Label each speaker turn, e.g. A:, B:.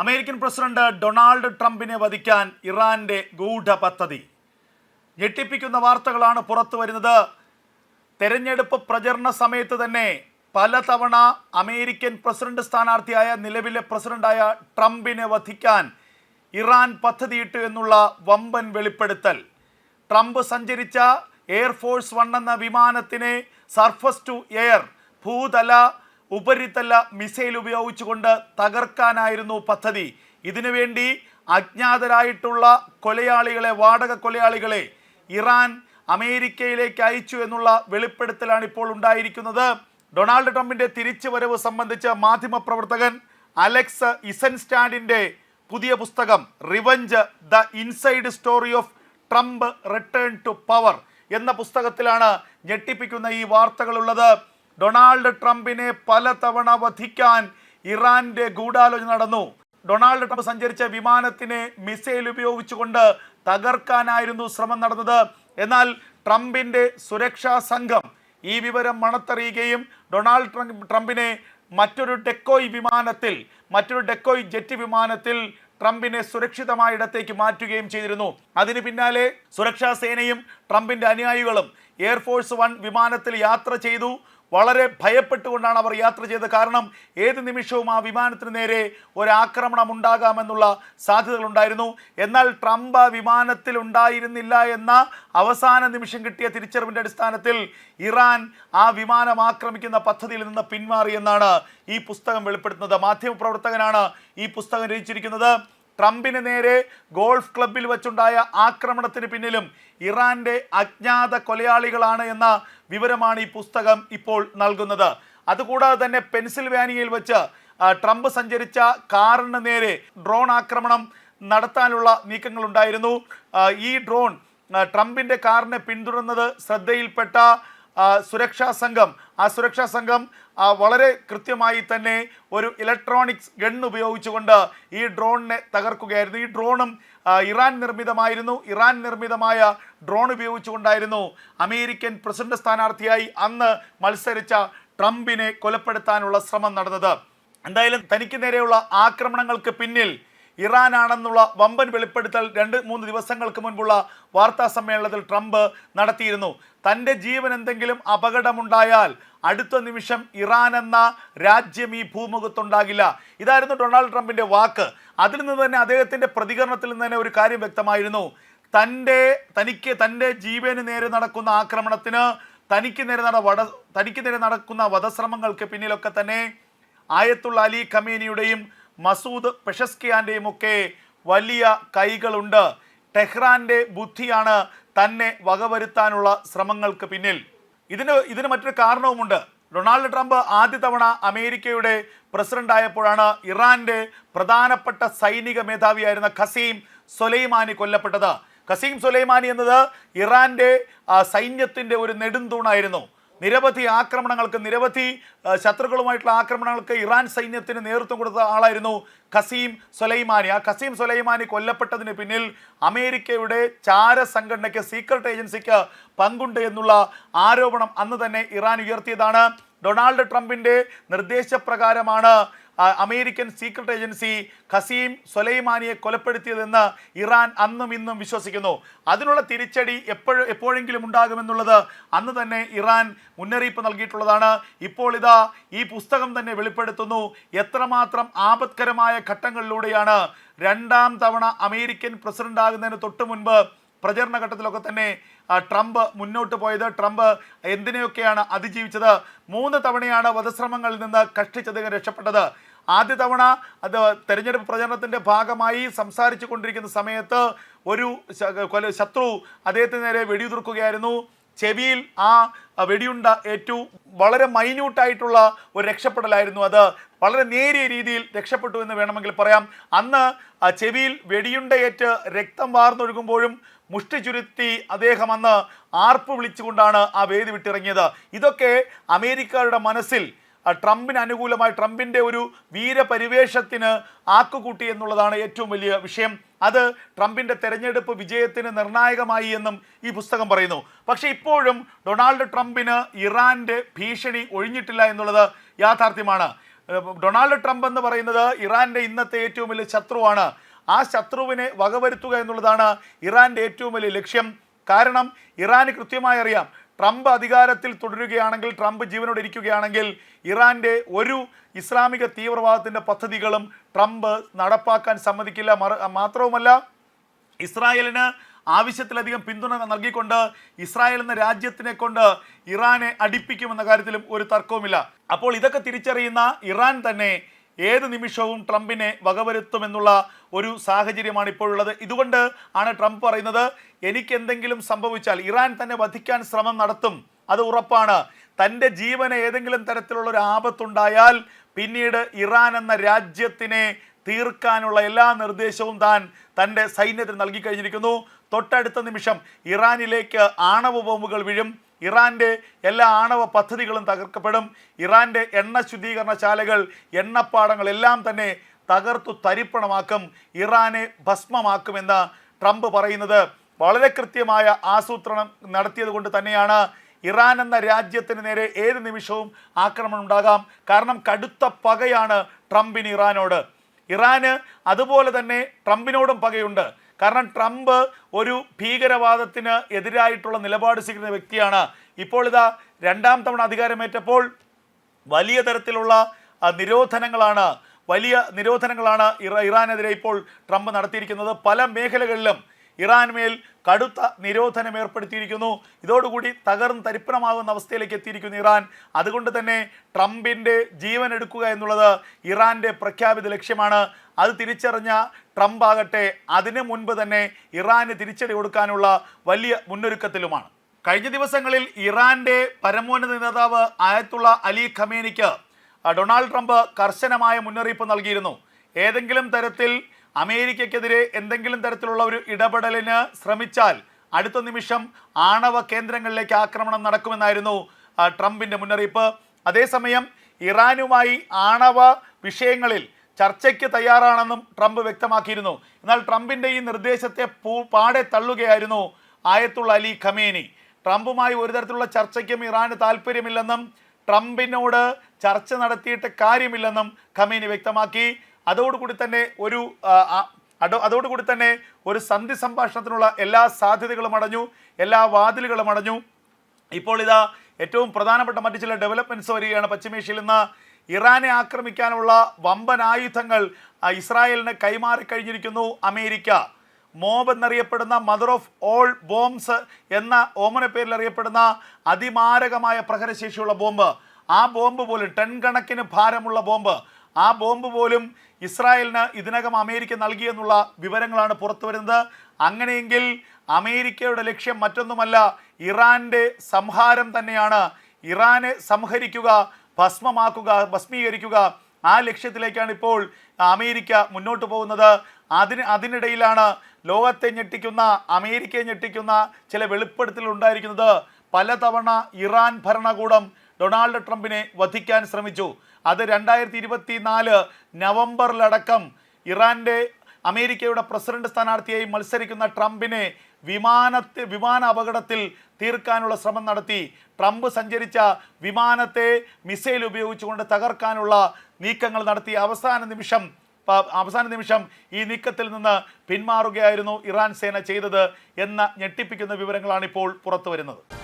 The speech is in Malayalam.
A: അമേരിക്കൻ പ്രസിഡന്റ് ഡൊണാൾഡ് ട്രംപിനെ വധിക്കാൻ ഇറാന്റെ ഗൂഢ പദ്ധതി. ഞെട്ടിപ്പിക്കുന്ന വാർത്തകളാണ് പുറത്തു വരുന്നത്. തെരഞ്ഞെടുപ്പ് പ്രചരണ സമയത്ത് തന്നെ പലതവണ അമേരിക്കൻ പ്രസിഡന്റ് സ്ഥാനാർത്ഥിയായ നിലവിലെ പ്രസിഡന്റായ ട്രംപിനെ വധിക്കാൻ ഇറാൻ പദ്ധതിയിട്ടു എന്നുള്ള വമ്പൻ വെളിപ്പെടുത്തൽ. ട്രംപ് സഞ്ചരിച്ച എയർഫോഴ്സ് വൺ എന്ന വിമാനത്തിനെ സർഫസ് ടു എയർ ഭൂതല ഉപരിതല മിസൈൽ ഉപയോഗിച്ചുകൊണ്ട് തകർക്കാനായിരുന്നു പദ്ധതി. ഇതിനുവേണ്ടി അജ്ഞാതരായിട്ടുള്ള കൊലയാളികളെ വാടക കൊലയാളികളെ ഇറാൻ അമേരിക്കയിലേക്ക് അയച്ചു എന്നുള്ള വെളിപ്പെടുത്തലാണ് ഇപ്പോൾ ഉണ്ടായിരിക്കുന്നത്. ഡൊണാൾഡ് ട്രംപിന്റെ തിരിച്ചുവരവ് സംബന്ധിച്ച് മാധ്യമപ്രവർത്തകൻ അലക്സ് ഇസൻസ്റ്റാൻഡിന്റെ പുതിയ പുസ്തകം revenge the inside story of Trump return to power എന്ന പുസ്തകത്തിലാണ് ഞെട്ടിപ്പിക്കുന്ന ഈ വാർത്തകളുള്ളത്. ഡൊണാൾഡ് ട്രംപിനെ പലതവണ വധിക്കാൻ ഇറാന്റെ ഗൂഢാലോചന നടന്നു. ഡൊണാൾഡ് ട്രംപ് സഞ്ചരിച്ച വിമാനത്തിനെ മിസൈൽ ഉപയോഗിച്ചുകൊണ്ട് തകർക്കാനായിരുന്നു ശ്രമം നടന്നത്. എന്നാൽ ട്രംപിന്റെ സുരക്ഷാ സംഘം ഈ വിവരം മണത്തറിയുകയും ഡൊണാൾഡ് ട്രംപ് ട്രംപിനെ മറ്റൊരു ഡെക്കോയ് വിമാനത്തിൽ മറ്റൊരു ഡെക്കോയ് ജെറ്റ് വിമാനത്തിൽ ട്രംപിനെ സുരക്ഷിതമായ ഇടത്തേക്ക് മാറ്റുകയും ചെയ്തിരുന്നു. അതിന് പിന്നാലെ സുരക്ഷാ സേനയും ട്രംപിന്റെ അനുയായികളും എയർഫോഴ്സ് വൺ വിമാനത്തിൽ യാത്ര ചെയ്തു. വളരെ ഭയപ്പെട്ടുകൊണ്ടാണ് അവർ യാത്ര ചെയ്തത്. കാരണം ഏത് നിമിഷവും ആ വിമാനത്തിന് നേരെ ഒരാക്രമണം ഉണ്ടാകാമെന്നുള്ള സാധ്യതകളുണ്ടായിരുന്നു. എന്നാൽ ട്രംപ് ആ വിമാനത്തിൽ ഉണ്ടായിരുന്നില്ല എന്ന അവസാന നിമിഷം കിട്ടിയ തിരിച്ചറിവിന്റെ അടിസ്ഥാനത്തിൽ ഇറാൻ ആ വിമാനം ആക്രമിക്കുന്ന പദ്ധതിയിൽ നിന്ന് പിന്മാറിയെന്നാണ് ഈ പുസ്തകം വെളിപ്പെടുത്തുന്നത്. മാധ്യമപ്രവർത്തകനാണ് ഈ പുസ്തകം രചിച്ചിരിക്കുന്നത്. ട്രംപിന് നേരെ ഗോൾഫ് ക്ലബിൽ വച്ചുണ്ടായ ആക്രമണത്തിന് പിന്നിലും ഇറാന്റെ അജ്ഞാത കൊലയാളികളാണ് എന്ന വിവരമാണ് ഈ പുസ്തകം ഇപ്പോൾ നൽകുന്നത്. അതുകൂടാതെ തന്നെ പെൻസിൽവാനിയയിൽ വെച്ച് ട്രംപ് സഞ്ചരിച്ച കാറിന് നേരെ ഡ്രോൺ ആക്രമണം നടത്താനുള്ള നീക്കങ്ങളുണ്ടായിരുന്നു. ഈ ഡ്രോൺ ട്രംപിന്റെ കാറിനെ പിന്തുടർന്നത് ശ്രദ്ധയിൽപ്പെട്ട സുരക്ഷാ സംഘം. ആ സുരക്ഷാ സംഘം വളരെ കൃത്യമായി തന്നെ ഒരു ഇലക്ട്രോണിക്സ് ഗൺ ഉപയോഗിച്ചുകൊണ്ട് ഈ ഡ്രോണിനെ തകർക്കുകയായിരുന്നു. ഈ ഡ്രോണും ഇറാൻ നിർമ്മിതമായിരുന്നു. ഇറാൻ നിർമ്മിതമായ ഡ്രോൺ ഉപയോഗിച്ചുകൊണ്ടായിരുന്നു അമേരിക്കൻ പ്രസിഡന്റ് സ്ഥാനാർത്ഥിയായി അന്ന് മത്സരിച്ച ട്രംപിനെ കൊലപ്പെടുത്താനുള്ള ശ്രമം നടന്നത്. എന്തായാലും തനിക്ക് നേരെയുള്ള ആക്രമണങ്ങൾക്ക് പിന്നിൽ ഇറാനാണെന്നുള്ള വമ്പൻ വെളിപ്പെടുത്തൽ രണ്ട് മൂന്ന് ദിവസങ്ങൾക്ക് മുൻപുള്ള വാർത്താ സമ്മേളനത്തിൽ ട്രംപ് നടത്തിയിരുന്നു. തന്റെ ജീവൻ എന്തെങ്കിലും അപകടമുണ്ടായാൽ അടുത്ത നിമിഷം ഇറാൻ എന്ന രാജ്യം ഈ ഭൂമുഖത്തുണ്ടാകില്ല. ഇതായിരുന്നു ഡൊണാൾഡ് ട്രംപിന്റെ വാക്ക്. അതിൽ നിന്ന് തന്നെ അദ്ദേഹത്തിന്റെ പ്രതികരണത്തിൽ നിന്ന് തന്നെ ഒരു കാര്യം വ്യക്തമായിരുന്നു. തന്റെ തനിക്ക് തന്റെ ജീവന് നേരെ നടക്കുന്ന ആക്രമണത്തിന് തനിക്ക് നേരെ നട വട തനിക്ക് നേരെ നടക്കുന്ന വധശ്രമങ്ങൾക്ക് പിന്നിലൊക്കെ തന്നെ ആയത്തുള്ള അലി ഖമേനിയുടെയും മസൂദ് പെഷസ്കിയാന്റെയും ഒക്കെ വലിയ കൈകളുണ്ട്. ടെഹ്റാന്റെ ബുദ്ധിയാണ് തന്നെ വകവരുത്താനുള്ള ശ്രമങ്ങൾക്ക് പിന്നിൽ. ഇതിന് ഇതിന് മറ്റൊരു കാരണവുമുണ്ട്. ഡൊണാൾഡ് ട്രംപ് ആദ്യ തവണ അമേരിക്കയുടെ പ്രസിഡന്റ് ആയപ്പോഴാണ് ഇറാന്റെ പ്രധാനപ്പെട്ട സൈനിക മേധാവിയായിരുന്ന ഖസീം സൊലൈമാനി കൊല്ലപ്പെട്ടത്. ഖസീം സൊലൈമാനി എന്നത് ഇറാന്റെ സൈന്യത്തിന്റെ ഒരു നെടുന്തൂണായിരുന്നു. നിരവധി ആക്രമണങ്ങൾക്ക് നിരവധി ശത്രുക്കളുമായിട്ടുള്ള ആക്രമണങ്ങൾക്ക് ഇറാൻ സൈന്യത്തിന് നേതൃത്വം കൊടുത്ത ആളായിരുന്നു ഖസീം സൊലൈമാനി. ആ ഖസീം സൊലൈമാനി കൊല്ലപ്പെട്ടതിന് പിന്നിൽ അമേരിക്കയുടെ ചാര സംഘടനയ്ക്ക് സീക്രട്ട് ഏജൻസിക്ക് പങ്കുണ്ട് എന്നുള്ള ആരോപണം അന്ന് തന്നെ ഇറാൻ ഉയർത്തിയതാണ്. ഡൊണാൾഡ് ട്രംപിന്റെ നിർദ്ദേശപ്രകാരമാണ് അമേരിക്കൻ സീക്രട്ട് ഏജൻസി ഖസീം സൊലൈമാനിയെ കൊലപ്പെടുത്തിയതെന്ന് ഇറാൻ അന്നും ഇന്നും വിശ്വസിക്കുന്നു. അതിനുള്ള തിരിച്ചടി എപ്പോഴും എപ്പോഴെങ്കിലും ഉണ്ടാകുമെന്നുള്ളത് അന്ന് തന്നെ ഇറാൻ മുന്നറിയിപ്പ് നൽകിയിട്ടുള്ളതാണ്. ഇപ്പോൾ ഇതാ ഈ പുസ്തകം തന്നെ വെളിപ്പെടുത്തുന്നു. എത്രമാത്രം ആപത്കരമായ ഘട്ടങ്ങളിലൂടെയാണ് രണ്ടാം തവണ അമേരിക്കൻ പ്രസിഡന്റ് ആകുന്നതിന് തൊട്ട് മുൻപ് പ്രചരണ ഘട്ടത്തിലൊക്കെ തന്നെ ട്രംപ് മുന്നോട്ട് പോയത്. ട്രംപ് എന്തിനെയൊക്കെയാണ് അതിജീവിച്ചത്? മൂന്ന് തവണയാണ് വധശ്രമങ്ങളിൽ നിന്ന് കഷ്ടിച്ചതിന് രക്ഷപ്പെട്ടത്. ആദ്യ തവണ അത് തെരഞ്ഞെടുപ്പ് പ്രചരണത്തിന്റെ ഭാഗമായി സംസാരിച്ചു കൊണ്ടിരിക്കുന്ന സമയത്ത് ഒരു ശത്രു അദ്ദേഹത്തിന് നേരെ വെടിയുതിർക്കുകയായിരുന്നു. ചെവിയിൽ ആ വെടിയുണ്ട ഏറ്റു വളരെ മൈന്യൂട്ടായിട്ടുള്ള ഒരു രക്ഷപ്പെടലായിരുന്നു അത്. വളരെ നേരിയ രീതിയിൽ രക്ഷപ്പെട്ടു എന്ന് വേണമെങ്കിൽ പറയാം. അന്ന് ചെവിയിൽ വെടിയുണ്ടയേറ്റ് രക്തം വാർന്നൊഴുകുമ്പോഴും മുഷ്ടി ചുരുത്തി അദ്ദേഹം അന്ന് ആർപ്പ് വിളിച്ചുകൊണ്ടാണ് ആ വേദി വിട്ടിറങ്ങിയത്. ഇതൊക്കെ അമേരിക്കയുടെ മനസ്സിൽ ട്രംപിന് അനുകൂലമായി ട്രംപിന്റെ ഒരു വീരപരിവേഷത്തിന് ആക്കുകൂട്ടി എന്നുള്ളതാണ് ഏറ്റവും വലിയ വിഷയം. അത് ട്രംപിന്റെ തെരഞ്ഞെടുപ്പ് വിജയത്തിന് നിർണായകമായി എന്നും ഈ പുസ്തകം പറയുന്നു. പക്ഷേ ഇപ്പോഴും ഡൊണാൾഡ് ട്രംപിന് ഇറാന്റെ ഭീഷണി ഒഴിഞ്ഞിട്ടില്ല എന്നുള്ളത് യാഥാർത്ഥ്യമാണ്. ഡൊണാൾഡ് ട്രംപ് എന്ന് പറയുന്നത് ഇറാന്റെ ഇന്നത്തെ ഏറ്റവും വലിയ ശത്രുവാണ്. ആ ശത്രുവിനെ വകവരുത്തുക എന്നുള്ളതാണ് ഇറാന്റെ ഏറ്റവും വലിയ ലക്ഷ്യം. കാരണം ഇറാന് കൃത്യമായി അറിയാം ട്രംപ് അധികാരത്തിൽ തുടരുകയാണെങ്കിൽ ട്രംപ് ജീവനോട് ഇരിക്കുകയാണെങ്കിൽ ഇറാന്റെ ഒരു ഇസ്ലാമിക തീവ്രവാദത്തിന്റെ പദ്ധതികളും ട്രംപ് നടപ്പാക്കാൻ സമ്മതിക്കില്ല. മാത്രവുമല്ല ഇസ്രായേലിന് ആവശ്യത്തിലധികം പിന്തുണ നൽകിക്കൊണ്ട് ഇസ്രായേൽ എന്ന രാജ്യത്തിനെ കൊണ്ട് ഇറാനെ അടിപ്പിക്കുമെന്ന കാര്യത്തിലും ഒരു തർക്കവുമില്ല. അപ്പോൾ ഇതൊക്കെ തിരിച്ചറിയുന്ന ഇറാൻ തന്നെ ഏത് നിമിഷവും ട്രംപിനെ വകവരുത്തുമെന്നുള്ള ഒരു സാഹചര്യമാണ് ഇപ്പോഴുള്ളത്. ഇതുകൊണ്ട് ആണ് ട്രംപ് പറയുന്നത് എനിക്ക് എന്തെങ്കിലും സംഭവിച്ചാൽ ഇറാൻ തന്നെ വധിക്കാൻ ശ്രമം നടത്തും. അത് ഉറപ്പാണ്. തന്റെ ജീവന് ഏതെങ്കിലും തരത്തിലുള്ള ഒരു ആപത്തുണ്ടായാൽ പിന്നീട് ഇറാൻ എന്ന രാജ്യത്തിനെ തീർക്കാനുള്ള എല്ലാ നിർദ്ദേശവും താൻ തന്റെ സൈന്യത്തിന് നൽകി കഴിഞ്ഞിരിക്കുന്നു. തൊട്ടടുത്ത നിമിഷം ഇറാനിലേക്ക് ആണവ ബോംബുകൾ വീഴും. ഇറാന്റെ എല്ലാ ആണവ പദ്ധതികളും തകർക്കപ്പെടും. ഇറാന്റെ എണ്ണ ശുദ്ധീകരണശാലകൾ എണ്ണപ്പാടങ്ങൾ എല്ലാം തന്നെ തകർത്തു തരിപ്പണമാക്കും. ഇറാനെ ഭസ്മമാക്കുമെന്ന് ട്രംപ് പറയുന്നത് വളരെ കൃത്യമായ ആസൂത്രണം നടത്തിയത് കൊണ്ട് തന്നെയാണ്. ഇറാൻ എന്ന രാജ്യത്തിന് നേരെ ഏത് നിമിഷവും ആക്രമണം ഉണ്ടാകാം. കാരണം കടുത്ത പകയാണ് ട്രംപിന് ഇറാനോട്. ഇറാന് അതുപോലെ തന്നെ ട്രംപിനോടും പകയുണ്ട്. കാരണം ട്രംപ് ഒരു ഭീകരവാദത്തിന് എതിരായിട്ടുള്ള നിലപാട് സ്വീകരിക്കുന്ന വ്യക്തിയാണ്. ഇപ്പോൾ ഇതാ രണ്ടാം തവണ അധികാരമേറ്റപ്പോൾ വലിയ തരത്തിലുള്ള നിരോധനങ്ങളാണ് വലിയ നിരോധനങ്ങളാണ് ഇറ- ഇറാനെതിരെ ഇപ്പോൾ ട്രംപ് നടത്തിയിരിക്കുന്നത്. പല മേഖലകളിലും ഇറാൻ മേൽ കടുത്ത നിരോധനം ഏർപ്പെടുത്തിയിരിക്കുന്നു. ഇതോടുകൂടി തകർന്ന് തരിപ്പണമാകുന്ന അവസ്ഥയിലേക്ക് എത്തിയിരിക്കുന്നു ഇറാൻ. അതുകൊണ്ട് തന്നെ ട്രംപിന്റെ ജീവൻ എടുക്കുക എന്നുള്ളത് ഇറാന്റെ പ്രഖ്യാപിത ലക്ഷ്യമാണ്. അത് തിരിച്ചറിഞ്ഞ ട്രംപ് ആകട്ടെ അതിനു മുൻപ് തന്നെ ഇറാന് തിരിച്ചടി കൊടുക്കാനുള്ള വലിയ മുന്നൊരുക്കത്തിലുമാണ്. കഴിഞ്ഞ ദിവസങ്ങളിൽ ഇറാന്റെ പരമോന്നത നേതാവ് ആയത്തുള്ള അലി ഖമേനിക്ക് ഡൊണാൾഡ് ട്രംപ് കർശനമായ മുന്നറിയിപ്പ് നൽകിയിരുന്നു. ഏതെങ്കിലും തരത്തിൽ അമേരിക്കയ്ക്കെതിരെ എന്തെങ്കിലും തരത്തിലുള്ള ഒരു ഇടപെടലിന് ശ്രമിച്ചാൽ അടുത്ത നിമിഷം ആണവ കേന്ദ്രങ്ങളിലേക്ക് ആക്രമണം നടക്കുമെന്നായിരുന്നു ട്രംപിന്റെ മുന്നറിയിപ്പ്. അതേസമയം ഇറാനുമായി ആണവ വിഷയങ്ങളിൽ ചർച്ചയ്ക്ക് തയ്യാറാണെന്നും ട്രംപ് വ്യക്തമാക്കിയിരുന്നു. എന്നാൽ ട്രംപിന്റെ ഈ നിർദ്ദേശത്തെ പാടെ തള്ളുകയായിരുന്നു ആയത്തുള്ള അലി ഖമേനി. ട്രംപുമായി ഒരു തരത്തിലുള്ള ചർച്ചയ്ക്കും ഇറാന് താല്പര്യമില്ലെന്നും ട്രംപിനോട് ചർച്ച നടത്തിയിട്ട് കാര്യമില്ലെന്നും ഖമേനി വ്യക്തമാക്കി. അതോടുകൂടി തന്നെ ഒരു അതോടുകൂടി തന്നെ ഒരു സന്ധി സംഭാഷണത്തിനുള്ള എല്ലാ സാധ്യതകളും അടഞ്ഞു എല്ലാ വാതിലുകളും അടഞ്ഞു. ഇപ്പോൾ ഇതാ ഏറ്റവും പ്രധാനപ്പെട്ട മറ്റു ചില ഡെവലപ്മെന്റ്സ് വരികയാണ് പശ്ചിമേഷ്യയിൽ നിന്ന് ഇറാനെ ആക്രമിക്കാനുള്ള വമ്പൻ ആയുധങ്ങൾ ഇസ്രായേലിന് കൈമാറി കൈമാറിക്കഴിഞ്ഞിരിക്കുന്നു അമേരിക്ക. മോബ് എന്നറിയപ്പെടുന്ന മദർ ഓഫ് ഓൾ ബോംബ്സ് എന്ന ഓമന പേരിൽ അറിയപ്പെടുന്ന അതിമാരകമായ പ്രഹരശേഷിയുള്ള ബോംബ്. ആ ബോംബ് പോലും ടൺ കണക്കിന് ഭാരമുള്ള ബോംബ്. ആ ബോംബ് പോലും ഇസ്രായേലിന് ഇതിനകം അമേരിക്ക നൽകിയെന്നുള്ള വിവരങ്ങളാണ് പുറത്തു വരുന്നത്. അങ്ങനെയെങ്കിൽ അമേരിക്കയുടെ ലക്ഷ്യം മറ്റൊന്നുമല്ല ഇറാന്റെ സംഹാരം തന്നെയാണ്. ഇറാനെ സംഹരിക്കുക ഭസ്മമാക്കുക ഭസ്മീകരിക്കുക. ആ ലക്ഷ്യത്തിലേക്കാണ് ഇപ്പോൾ അമേരിക്ക മുന്നോട്ട് പോകുന്നത്. അതിന് അതിനിടയിലാണ് ലോകത്തെ ഞെട്ടിക്കുന്ന അമേരിക്കയെ ഞെട്ടിക്കുന്ന ചില വെളിപ്പെടുത്തലുകൾ ഉണ്ടായിരിക്കുന്നത്. പലതവണ ഇറാൻ ഭരണകൂടം ഡൊണാൾഡ് ട്രംപിനെ വധിക്കാൻ ശ്രമിച്ചു. അത് രണ്ടായിരത്തി ഇരുപത്തി നാല് നവംബറിലടക്കം ഇറാന്റെ അമേരിക്കയുടെ പ്രസിഡന്റ് സ്ഥാനാർത്ഥിയായി മത്സരിക്കുന്ന ട്രംപിനെ വിമാനത്തിൽ വിമാന അപകടത്തിൽ തീർക്കാനുള്ള ശ്രമം നടത്തി. ട്രംപ് സഞ്ചരിച്ച വിമാനത്തെ മിസൈൽ ഉപയോഗിച്ചുകൊണ്ട് തകർക്കാനുള്ള നീക്കങ്ങൾ നടത്തി അവസാന നിമിഷം അവസാന നിമിഷം ഈ നീക്കത്തിൽ നിന്ന് പിന്മാറുകയായിരുന്നു ഇറാൻ സേന ചെയ്തത് എന്ന ഞെട്ടിപ്പിക്കുന്ന വിവരങ്ങളാണ് ഇപ്പോൾ പുറത്തു വരുന്നത്